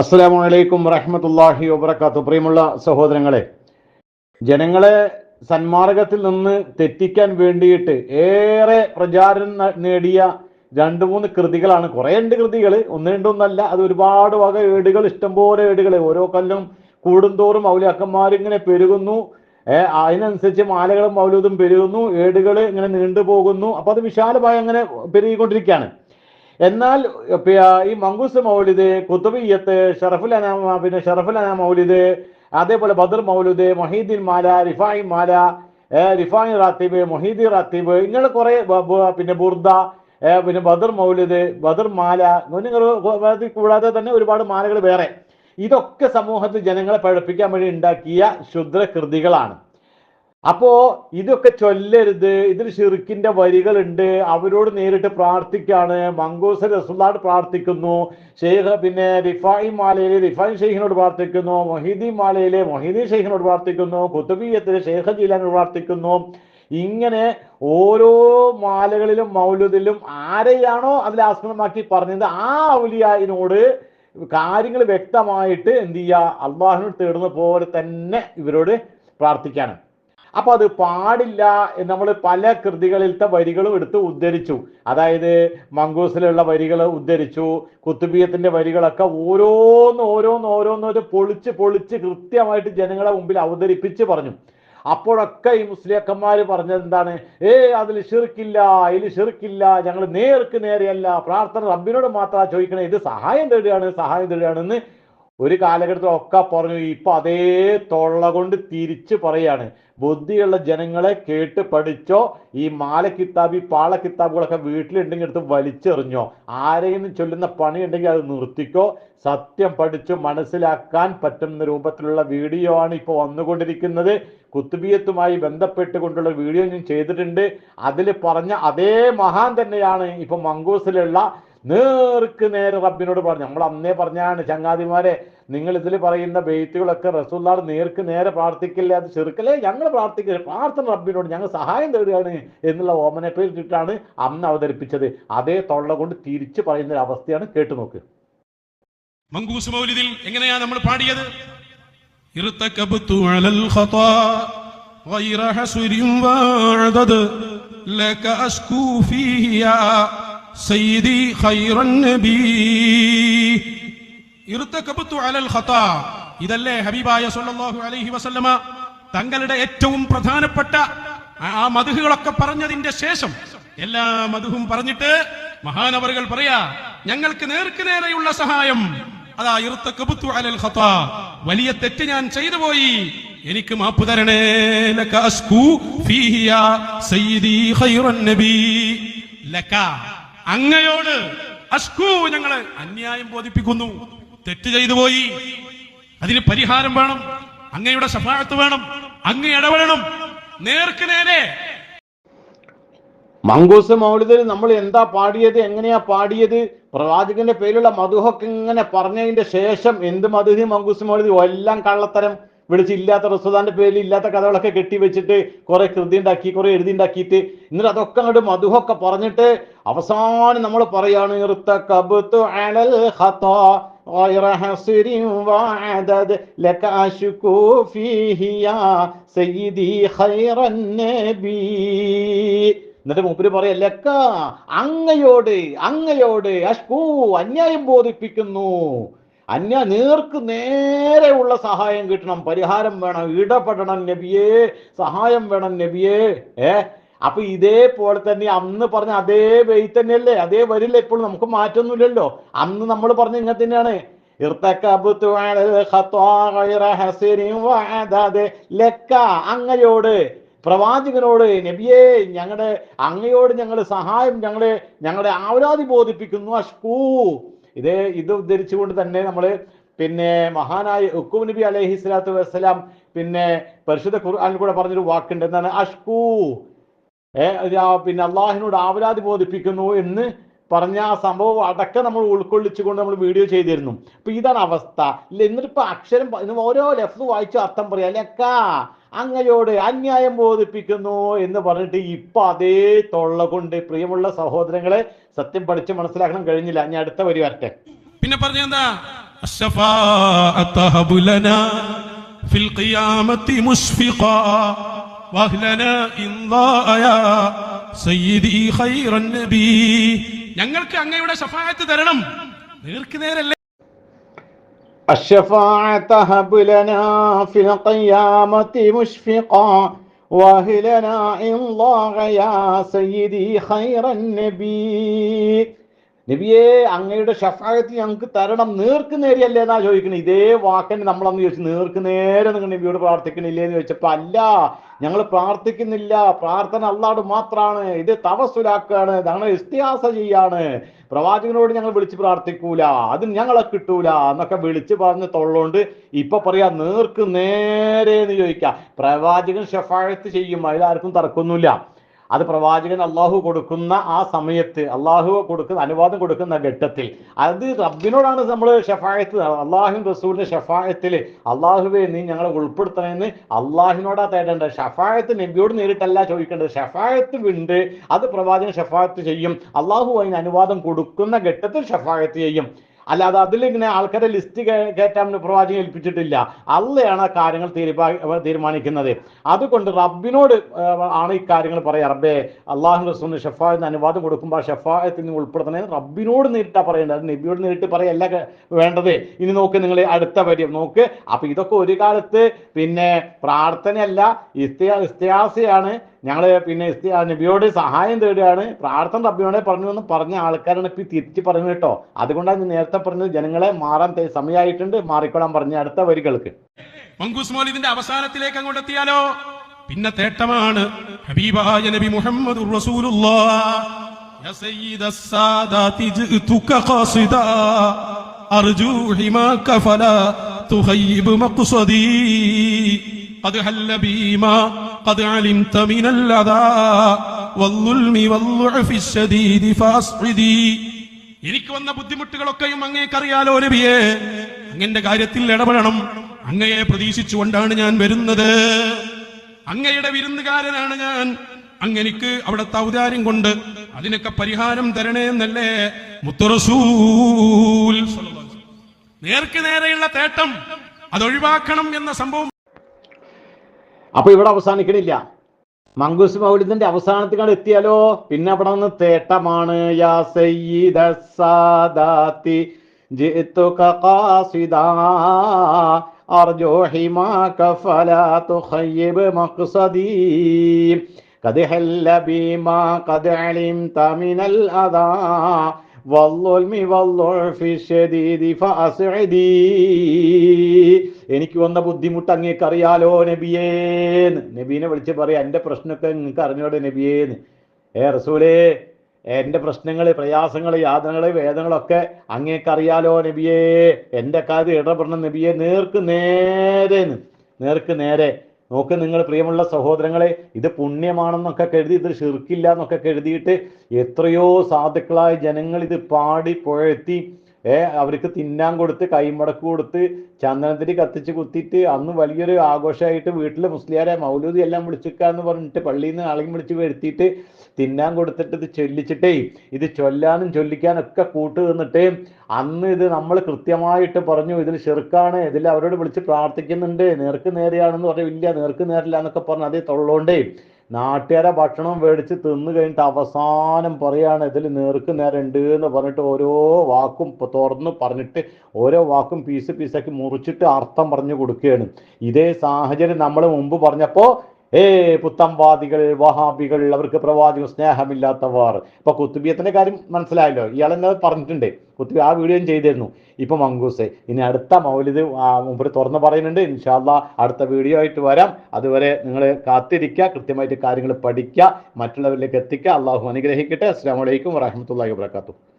അസ്സലാമു അലൈക്കും വബർക്കാത്തു പ്രിയമുള്ള സഹോദരങ്ങളെ ജനങ്ങളെ സന്മാർഗത്തിൽ നിന്ന് തെറ്റിക്കാൻ വേണ്ടിയിട്ട് ഏറെ പ്രചാരം നേടിയ രണ്ട് മൂന്ന് കൃതികളാണ്. കുറേ ഉണ്ട് കൃതികൾ ഒന്ന് രണ്ടൊന്നല്ല അത് ഒരുപാട് വക ഏടുകൾ ഇഷ്ടംപോലെ ഏടുകൾ. ഓരോ കല്ലും കൂടുന്തോറും മൗലിയാക്കന്മാർ ഇങ്ങനെ പെരുകുന്നു. അതിനനുസരിച്ച് മാലകളും മൗലൂദും പെരുകുന്നു. ഏടുകൾ ഇങ്ങനെ നീണ്ടുപോകുന്നു. അപ്പൊ അത് വിശാലമായി അങ്ങനെ പെരുകിക്കൊണ്ടിരിക്കുകയാണ്. എന്നാൽ ഈ മങ്കൂസ് മൗലിദ് കുത്തുബിയത്ത് ഷറഫുൽ അനാമ പിന്നെ ഷറഫുൽ അനാ മൗലിദ് അതേപോലെ ബദർ മൗലുദ് മൊഹീദ്ദീൻ മാല റിഫായി മാല റിഫായി റാത്തീബ് മൊഹീദി റാത്തീബ് ഇങ്ങനെ കുറെ പിന്നെ ബുർദ പിന്നെ ബദർ മൗലിദ് ബദർ മാല ഇങ്ങനെ കൂടാതെ തന്നെ ഒരുപാട് മാലകൾ വേറെ. ഇതൊക്കെ സമൂഹത്തിൽ ജനങ്ങളെ പഴപ്പിക്കാൻ വേണ്ടി ഉണ്ടാക്കിയ ക്ഷുദ്രകൃതികളാണ് കൃതികളാണ്. അപ്പോ ഇതൊക്കെ ചൊല്ലരുത്. ഇതിൽ ഷിർക്കിന്റെ വരികളുണ്ട്. അവരോട് നേരിട്ട് പ്രാർത്ഥിക്കാണ്. മങ്കൂസ് റസുല്ലാട് പ്രാർത്ഥിക്കുന്നു. ഷെയ്ഖ് പിന്നെ റിഫായി മാലയിലെ റിഫായി ഷെയ്ഖിനോട് പ്രാർത്ഥിക്കുന്നു. മൊഹീദി മാലയിലെ മൊഹീദി ഷെയ്ഖിനോട് പ്രാർത്ഥിക്കുന്നു. കുത്തുബീയത്തിലെ ഷെയ്ഖ് ജീലാനോട് പ്രാർത്ഥിക്കുന്നു. ഇങ്ങനെ ഓരോ മാലകളിലും മൗലുദിലും ആരെയാണോ അതിൽ ആസ്പദമാക്കി പറഞ്ഞത് ആ ഔലിയായിനോട് കാര്യങ്ങൾ വ്യക്തമായിട്ട് എന്ത് ചെയ്യുക? അള്ളാഹിനോട് തേടുന്ന പോലെ തന്നെ ഇവരോട് പ്രാർത്ഥിക്കാണ്. അപ്പൊ അത് പാടില്ല നമ്മൾ പല കൃതികളിലത്തെ വരികളും എടുത്ത് ഉദ്ധരിച്ചു. അതായത് മങ്കൂസിലുള്ള വരികൾ ഉദ്ധരിച്ചു കുത്തുബീയത്തിന്റെ വരികളൊക്കെ ഓരോന്ന് ഓരോന്ന് ഓരോന്ന് ഒരു പൊളിച്ച് പൊളിച്ച് കൃത്യമായിട്ട് ജനങ്ങളെ മുമ്പിൽ അവതരിപ്പിച്ച് പറഞ്ഞു. അപ്പോഴൊക്കെ ഈ മുസ്ലിയക്കന്മാർ പറഞ്ഞത് എന്താണ്? ഏ അതിൽ ഷിർക്കില്ല ഇതിൽ ഷിർക്കില്ല ഞങ്ങൾ നേർക്ക് നേരെയല്ല പ്രാർത്ഥന റബ്ബിനോട് മാത്രമാണ് ചോദിക്കണേ ഇത് സഹായം തേടുകയാണ് സഹായം തേടുകയാണെന്ന് ഒരു കാലഘട്ടത്തിൽ ഒക്കെ പറഞ്ഞു ഇപ്പൊ അതേ തൊള്ള കൊണ്ട് തിരിച്ചു പറയാണ്. ബുദ്ധിയുള്ള ജനങ്ങളെ കേട്ട് പഠിച്ചോ ഈ മാല കിതാബ് ഈ പാള കിതാബുകളൊക്കെ വീട്ടിലുണ്ടെങ്കിൽ എടുത്ത് വലിച്ചെറിഞ്ഞോ. ആരെങ്കിലും ചൊല്ലുന്ന പണി ഉണ്ടെങ്കിൽ അത് നിർത്തിക്കോ. സത്യം പഠിച്ചു മനസ്സിലാക്കാൻ പറ്റുന്ന രൂപത്തിലുള്ള വീഡിയോ ആണ് ഇപ്പോൾ വന്നുകൊണ്ടിരിക്കുന്നത്. കുത്തുബിയത്തുമായി ബന്ധപ്പെട്ടുകൊണ്ടുള്ള വീഡിയോ ഞാൻ ചെയ്തിട്ടുണ്ട്. അതിൽ പറഞ്ഞ അതേ മഹാൻ തന്നെയാണ് ഇപ്പൊ മങ്കൂസിലുള്ള നേർക്ക് നേരെ റബ്ബിനോട് പറഞ്ഞു നമ്മൾ അന്നേ പറഞ്ഞാണ് ചങ്ങാതിമാരെ നിങ്ങൾ ഇതിൽ പറയുന്ന ബെയ്ത്തുകളൊക്കെ റസൂല്ലാട് നേർക്ക് നേരെ പ്രാർത്ഥിക്കില്ല അത് ചെറുക്കല്ലേ ഞങ്ങൾ പ്രാർത്ഥിക്കില്ല പ്രാർത്ഥന റബ്ബിനോട് ഞങ്ങൾ സഹായം തേടുകയാണ് എന്നുള്ള ഓമനപ്പേരിട്ടിട്ടാണ് അന്ന് അവതരിപ്പിച്ചത് അതേ തൊള്ള കൊണ്ട് തിരിച്ചു പറയുന്ന ഒരു അവസ്ഥയാണ് കേട്ടു നോക്ക് മങ്കൂസ് മൗലിദിൽ എങ്ങനെയാ നമ്മൾ പാടിയത് ارتكبت على الخطا غير حسر وعدد لك أشكو فيه സയ്യിദി ഖൈറൻ നബി. ഇർത്തകബത്തു അലൽ ഖതാ ഇതല്ലേ ഹബീബായ സല്ലല്ലാഹു അലൈഹി വസല്ലമ തങ്ങളുടെ ഏറ്റവും പ്രധാനപ്പെട്ട ആ മധുഹുകളൊക്കെ പറഞ്ഞതിന്റെ ശേഷം എല്ലാ മധുഹും പറഞ്ഞിട്ട് മഹാനവറുകൾ പറയാ ഞങ്ങൾക്ക് നേർക്ക് നേരെയുള്ള സഹായം. അതാ ഇർത്തകബത്തു അലൽ ഖതാ വലിയ തെറ്റ് ഞാൻ ചെയ്തു പോയി. എനിക്ക് മാപ്പ് തരണേ. ലക ഫീഹിയ സയ്യിദി ഖൈറൻ നബി. അങ്ങയോട് അസ്കു ഞങ്ങൾ അന്യായം ബോധിപ്പിക്കുന്നു. തെറ്റ് ചെയ്തു പോയി. അതിന് പരിഹാരം വേണം. അങ്ങയുടെ ശഫാഴത്ത് വേണം. അങ്ങ് ഇടപെടണം. നേർക്ക് നേരെ. മങ്കൂസ് മൗലിദിൽ നമ്മൾ എന്താ പാടിയത് എങ്ങനെയാ പാടിയത്? പ്രവാചകന്റെ പേരിലുള്ള മധുഹൊക്കെ ഇങ്ങനെ പറഞ്ഞതിന്റെ ശേഷം എന്ത് മധുഹി മങ്കൂസ് മൗലിദ്? എല്ലാം കള്ളത്തരം. വിളിച്ചില്ലാത്ത റസുദാന്റെ പേരിൽ ഇല്ലാത്ത കഥകളൊക്കെ കെട്ടിവെച്ചിട്ട് കുറെ കൃതി ഉണ്ടാക്കി കുറെ എഴുതി ഉണ്ടാക്കിയിട്ട് എന്നിട്ട് അതൊക്കെ അങ്ങോട്ട് മധുഹൊക്കെ പറഞ്ഞിട്ട് അവസാനം നമ്മൾ പറയാണ് എന്നിട്ട് മൂപ്പര് പറയല്ലക്ക അങ്ങയോട് അങ്ങയോട് അഷ്കൂ അന്യായം ബോധിപ്പിക്കുന്നു. അന്യ നേർക്ക് നേരെയുള്ള സഹായം കിട്ടണം. പരിഹാരം വേണം. ഇടപെടണം നബിയേ. സഹായം വേണം നബിയേ. ഏ? അപ്പൊ ഇതേപോലെ തന്നെ അന്ന് പറഞ്ഞ അതേ വെയിൽ തന്നെയല്ലേ? അതേ വരില്ല ഇപ്പോൾ നമുക്ക് മാറ്റൊന്നുമില്ലല്ലോ. അന്ന് നമ്മൾ പറഞ്ഞ ഇങ്ങനെ തന്നെയാണ്. ലക്ക. അങ്ങയോട് പ്രവാചകനോട് നബിയെ ഞങ്ങളുടെ അങ്ങയോട് ഞങ്ങൾ സഹായം ഞങ്ങളെ ഞങ്ങളുടെ ആവരാതി ബോധിപ്പിക്കുന്നു. അഷ്കൂ. ഇത് ഇത് ഉദ്ധരിച്ചുകൊണ്ട് തന്നെ നമ്മൾ പിന്നെ മഹാനായ ഉക്കു നബി അലൈഹി സ്വലാത്തു വസ്സലാം പിന്നെ പരിശുദ്ധ ഖുർആാനിൽ കൂടെ പറഞ്ഞൊരു വാക്കുണ്ട്. എന്താണ്? അഷ്കൂ. ഏ പിന്നെ അള്ളാഹിനോട് ആവരാതി ബോധിപ്പിക്കുന്നു എന്ന് പറഞ്ഞ ആ സംഭവം അടക്കം നമ്മൾ ഉൾക്കൊള്ളിച്ചുകൊണ്ട് നമ്മൾ വീഡിയോ ചെയ്തിരുന്നു. അപ്പൊ ഇതാണ് അവസ്ഥ. എന്നിട്ടിപ്പോ അക്ഷരം ഓരോ ലെഫ്റ്റ് വായിച്ചു അർത്ഥം പറയാം. ലക്ക? അങ്ങയോട് അന്യായം ബോധിപ്പിക്കുന്നു എന്ന് പറഞ്ഞിട്ട് ഇപ്പൊ അതേ തൊള്ള കൊണ്ട് പ്രിയമുള്ള സഹോദരങ്ങളെ സത്യം പഠിച്ച് മനസ്സിലാക്കണം കഴിഞ്ഞില്ല ഞാൻ അടുത്ത വരി വരട്ടെ പിന്നെ പറഞ്ഞെന്താ الشفاعة هب لنا في القيامة مشفقا واهلنا إن ضاء يا سيدي خير النبي ഞങ്ങൾക്ക് അങ്ങയുടെ ഷഫായത്ത് തരണം നേർക്ക് നേരല്ലേ الشفاعة هب لنا في القيامة مشفقا واهلنا إن ضاغ يا سيدي خير النبي. നബിയെ അങ്ങയുടെ ഷഫായത്ത് ഞങ്ങൾക്ക് തരണം. നേർക്ക് നേരെയല്ലേ എന്നാ ചോദിക്കുന്നത് ഇതേ വാക്കന്നെ നമ്മളന്ന് ചോദിച്ചു. നേർക്ക് നേരെ നിങ്ങൾ നബിയോട് പ്രാർത്ഥിക്കണില്ലേ എന്ന് ചോദിച്ചപ്പോ അല്ല ഞങ്ങൾ പ്രാർത്ഥിക്കുന്നില്ല. പ്രാർത്ഥന അള്ളാട് മാത്രമാണ് ഇത് തവസുലാക്കാണ് ഞങ്ങൾ ഇസ്തിഹാസ ചെയ്യാണ്. പ്രവാചകനോട് ഞങ്ങൾ വിളിച്ച് പ്രാർത്ഥിക്കൂല. അത് ഞങ്ങളെ കിട്ടൂല എന്നൊക്കെ വിളിച്ച് പറഞ്ഞ് തൊള്ളോണ്ട് ഇപ്പൊ പറയാ നേർക്ക് നേരെ എന്ന് ചോദിക്കുക പ്രവാചകൻ ഷഫായത്ത് ചെയ്യും. അതിലാർക്കും തർക്കമൊന്നുമില്ല. അത് പ്രവാചകൻ അള്ളാഹു കൊടുക്കുന്ന ആ സമയത്ത് അള്ളാഹു കൊടുക്കുന്ന അനുവാദം കൊടുക്കുന്ന ഘട്ടത്തിൽ. അത് റബ്ബിനോടാണ് നമ്മൾ ഷഫായത്ത് അള്ളാഹു റസൂലിന്റെ ഷഫായത്തിൽ അള്ളാഹുവെ നീ ഞങ്ങളെ ഉൾപ്പെടുത്തണമെന്ന് അള്ളാഹിനോടാ തേടേണ്ടത്. ഷഫായത്ത് നബിയോട് നേരിട്ടല്ല ചോദിക്കേണ്ടത്. ഷഫായത്ത് ഉണ്ട് അത് പ്രവാചകൻ ഷഫായത്ത് ചെയ്യും. അള്ളാഹു അതിന് അനുവാദം കൊടുക്കുന്ന ഘട്ടത്തിൽ ഷഫായത്ത് ചെയ്യും. അല്ലാതെ അതിലിങ്ങനെ ആൾക്കാരെ ലിസ്റ്റ് കയറ്റാൻ പ്രവാചകൻ ഏൽപ്പിച്ചിട്ടില്ല. അല്ലയാണ് ആ കാര്യങ്ങൾ തീരുമാനിക്കുന്നത്. അതുകൊണ്ട് റബ്ബിനോട് ആണ് ഈ കാര്യങ്ങൾ പറയാ. റബ്ബേ അള്ളാഹു റസൂലിന് ഷെഫായത്തിന് അനുവാദം കൊടുക്കുമ്പോൾ ഷെഫായത്തിൽ നിന്ന് ഉൾപ്പെടുത്തണേ. റബ്ബിനോട് നേരിട്ടാ പറയേണ്ടത്. നബിയോട് നേരിട്ട് പറയല്ല വേണ്ടത്. ഇനി നോക്ക് നിങ്ങൾ അടുത്ത വരും നോക്ക് അപ്പൊ ഇതൊക്കെ ഒരു കാലത്ത് പിന്നെ പ്രാർത്ഥനയല്ല ഇസ്തിയാ ഇസ്തിയാസയാണ് ഞങ്ങൾ പിന്നെ നബിയോട് സഹായം തേടുകയാണ്. പ്രാർത്ഥന നബിയോടെ പറഞ്ഞു എന്ന് പറഞ്ഞ ആൾക്കാരാണ് ഇപ്പം തിരിച്ചു പറഞ്ഞു കേട്ടോ. അതുകൊണ്ടാണ് നേരത്തെ പറഞ്ഞത് ജനങ്ങളെ മാറാൻ സമയമായിട്ടുണ്ട്. മാറിക്കൊള്ളാൻ പറഞ്ഞ അടുത്ത വരികൾക്ക്. മങ്കൂസ് ഇതിന്റെ അവസാനത്തിലേക്ക് അങ്ങോട്ട് എത്തിയാലോ? പിന്നെ തേട്ടമാണ്. ഹബീബായ നബി മുഹമ്മദ് അത് جئتك قاصدا أرجو حماك فلا تخيب مقصدي قد حل بي ما قد علمت من الأذى والظلم والضعف الشديد فأصعدي എനിക്ക് വന്ന ബുദ്ധിമുട്ടുകളൊക്കെയും അങ്ങേക്കറിയാലോ നബിയെ അങ്ങന്റെ കാര്യത്തിൽ ഇടപെടണം അങ്ങയെ പ്രതീക്ഷിച്ചുകൊണ്ടാണ് ഞാൻ വരുന്നത് അങ്ങയുടെ വിരുന്നുകാരനാണ് ഞാൻ അങ്ങനിക്ക് അവിടുത്തെ ഔദാര്യം കൊണ്ട് അതിനൊക്കെ പരിഹാരം തരണേ എന്നല്ലേ മുത്തറസൂൽ നേർക്ക് നേരെയുള്ള തേട്ടം അതൊഴിവാക്കണം എന്ന സംഭവം അപ്പൊ ഇവിടെ അവസാനിക്കണില്ല മങ്കൂസ് മൗലിദിന്റെ അവസാനത്തിക്കാണ് എത്തിയാലോ പിന്നെ അവിടെ നിന്ന് തേട്ടമാണ് യാ സയ്യിദ സാദാത്തി ജിഅ്തുക ഖാസിദാ അർജു ഹിമാക ഫലാ തുഖയ്യിബ് മഖ്സദി قد حل بما قد علمت من الأذى വല്ലോൽമി വല്ലോൽഫി ഷദീദി ഫഅസ്ഇദി എനിക്ക് വന്ന ബുദ്ധിമുട്ട് അങ്ങേക്ക് അറിയാലോ നബിയേന്ന് നബീനെ വിളിച്ച് പറയാം എന്റെ പ്രശ്നമൊക്കെ നിങ്ങൾക്ക് അറിഞ്ഞോടെ നബിയേന്ന് ഏ റസൂലേ എന്റെ പ്രശ്നങ്ങൾ പ്രയാസങ്ങൾ യാതനകൾ വേദനകളൊക്കെ അങ്ങേക്കറിയാലോ നബിയേ. എന്റെ കാര്യം ഇടപെടണം നബിയെ നേർക്ക് നേരേന്ന് നേർക്ക് നേരെ. നോക്ക് നിങ്ങൾ പ്രിയമുള്ള സഹോദരങ്ങളെ ഇത് പുണ്യമാണെന്നൊക്കെ കരുതി ഇത് ഷിർക്കില്ല എന്നൊക്കെ കരുതിയിട്ട് എത്രയോ സാധുക്കളായ ജനങ്ങൾ ഇത് പാടി പുഴത്തി ഏ അവർക്ക് തിന്നാൻ കൊടുത്ത് കൈമടക്ക് കൊടുത്ത് ചന്ദനത്തിരി കത്തിച്ച് കുത്തിയിട്ട് അന്ന് വലിയൊരു ആഘോഷമായിട്ട് വീട്ടിൽ മുസ്ലിയാരെ മൗലൂദി എല്ലാം വിളിച്ചിക്കാന്ന് പറഞ്ഞിട്ട് പള്ളിയിൽ നിന്ന് ആളെയും വിളിച്ച് വരുത്തിയിട്ട് തിന്നാൻ കൊടുത്തിട്ട് ഇത് ചൊല്ലിച്ചിട്ടേ ഇത് ചൊല്ലാനും ചൊല്ലിക്കാനും ഒക്കെ കൂട്ട് നിന്നിട്ട് അന്ന് ഇത് നമ്മൾ കൃത്യമായിട്ട് പറഞ്ഞു ഇതിൽ ചെറുക്കാണ് ഇതിൽ അവരോട് വിളിച്ച് പ്രാർത്ഥിക്കുന്നുണ്ട് നേർക്ക് നേരെയാണെന്ന് പറഞ്ഞു ഇല്ല നേർക്ക് നേരില്ല എന്നൊക്കെ പറഞ്ഞു അതേ തൊള്ളോണ്ടേ നാട്ടുകാരെ ഭക്ഷണം മേടിച്ച് തിന്നു കഴിഞ്ഞിട്ട് അവസാനം പറയാണ് ഇതിൽ നേർക്ക് നേരെ ഉണ്ട് എന്ന് പറഞ്ഞിട്ട് ഓരോ വാക്കും തുറന്ന് പറഞ്ഞിട്ട് ഓരോ വാക്കും പീസ് പീസാക്കി മുറിച്ചിട്ട് അർത്ഥം പറഞ്ഞു കൊടുക്കുകയാണ്. ഇതേ സാഹചര്യം നമ്മൾ മുമ്പ് പറഞ്ഞപ്പോ ഏ പുത്തംവാദികൾ വഹാബികൾ അവർക്ക് പ്രവാചക സ്നേഹമില്ലാത്തവർ. ഇപ്പൊ കുത്തുബിയത്തിന്റെ കാര്യം മനസ്സിലായല്ലോ. ഇയാൾ എന്നെ പറഞ്ഞിട്ടുണ്ട്. കുത്തുബി ആ വീഡിയോ ചെയ്തിരുന്നു. ഇപ്പൊ മങ്കൂസെ ഇനി അടുത്ത മൗലിദ് മുമ്പ് തുറന്ന് പറയുന്നുണ്ട്. ഇൻഷാല്ല അടുത്ത വീഡിയോ ആയിട്ട് വരാം. അതുവരെ നിങ്ങൾ കാത്തിരിക്കുക കൃത്യമായിട്ട് കാര്യങ്ങൾ പഠിക്കുക മറ്റുള്ളവരിലേക്ക് എത്തിക്കുക. അള്ളാഹു അനുഗ്രഹിക്കട്ടെ. അസ്സാം വലൈക്കും വറഹമത്തല്ലാഹി വാത്തു